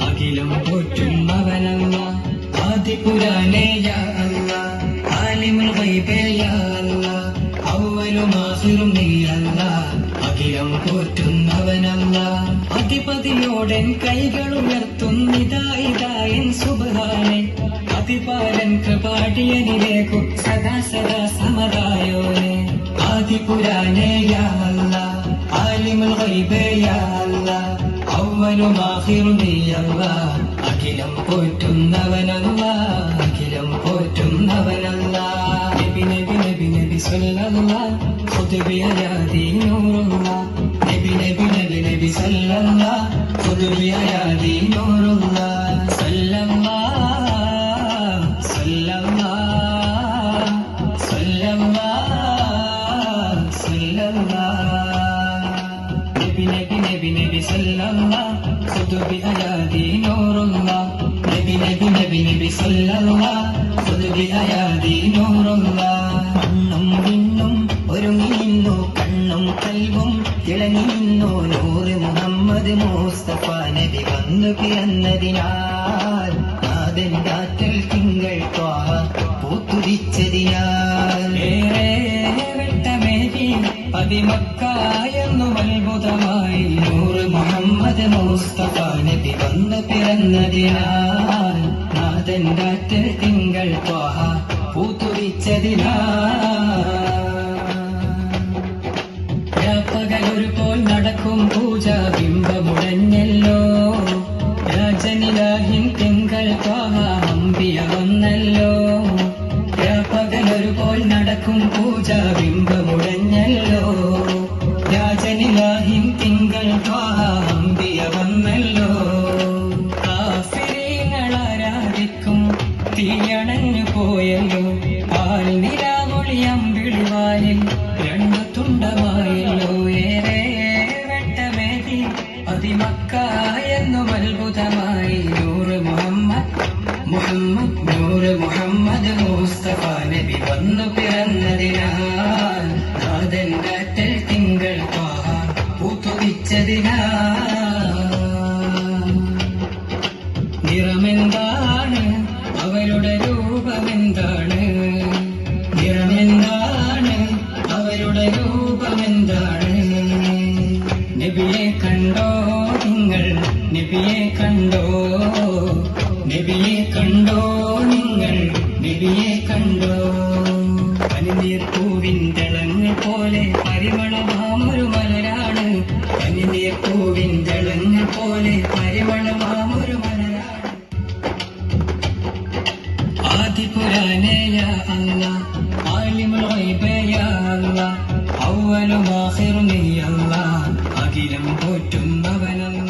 അഖിലം പോറ്റും അവനല്ല. ആദിപുരാനേയ അല്ല. ആലിമുൽ ഗൈബേയ അല്ല. അവലും ആഹിറും നീയല്ല അഖിലം പോറ്റുന്നവനല്ല അധിപതിയോടൻ കൈകൾ ഉയർത്തുന്നിതായിതായൻ സുബാനെ അതിപാലൻ കൃപാടിയനിലേക്കു സദാ സദാ സമതായോനെ. ആദിപുരാനേയ അല്ല. ആലിമുൽ ഗൈബേയ അല്ല. അവലും ആഹിറും അഖിലം പോറ്റുന്നവനല്ല അഖിലം പോറ്റുന്നവനല്ല. നബി നബി നബി നബി സല്ലല്ല ഖുദ് ബിയദി നൂറുള്ള. നബി നബി നബി നബി സല്ലല്ല ഖുദ് നൂറുള്ള. സല്ലല്ല സല്ലല്ല സല്ലല്ല സല്ലല്ലാ നബി നബി നബി നബി സല്ലല്ലാ. ഖുദ് അയാദി നൂറുല്ലാ നബി നബി നബി നബി സല്ലല്ലാ. ഖുദ് അയാദി നൂറുല്ലാ കണ്ണും വിണ്ണും ഒരുങ്ങിന്നു കണ്ണും കൽവും തിളങ്ങിന്നു നൂറ് മുഹമ്മദ് മുസ്തഫ നബി വന്നു പിറന്നതിനാൽ. നാഥന്റെ കാറ്റൽ തിങ്കൾ ത്വാഹ പൂത്തുരിച്ചതിനാൽ. ഏറെ വെട്ടമേകി പതിമക്കായെന്നും അത്ഭുതമായി നൂറ് മുഹമ്മദ് മുസ്തഫ നബി വന്ന് പിറന്നതിനാൽ നാഥന്റെ തിങ്കൾ ത്വാഹ പൂത്തുവിച്ചതിനാൽ പകലൊരു പോൽ നടക്കും പൂജ ബിംബമുടഞ്ഞല്ലോ. രാജനിലാഹിൻ തിങ്കൾ അമ്പിയ വന്നല്ലോ. പകലൊരു പോൽ നടക്കും പൂജ ബിംബമുടഞ്ഞല്ലോ. തീയണഞ്ഞു പോയല്ലോ. പാൽ നിലാമൊളി അമ്പിളിവാലിൽ രണ്ടു തുണ്ടമായല്ലോ രൂപമെന്താണ് നിറമെന്താണ് അവരുടെ രൂപമെന്താണ്? നബിയെ കണ്ടോ നിങ്ങൾ? നബിയെ കണ്ടോ? നബിയെ കണ്ടോ നിങ്ങൾ? നബിയെ കണ്ടോ? പനിനീർ പൂവിൻ തിളങ്ങ് പോലെ പരിമളമാമൊരു മലരാണ്. പനിനീർ പൂവിൻ തിളങ്ങ് പോലെ പരിമളമാമൊരു عالم الغيب يا الله أول واخر يا الله അഖിലം പോറ്റും അവനല്ല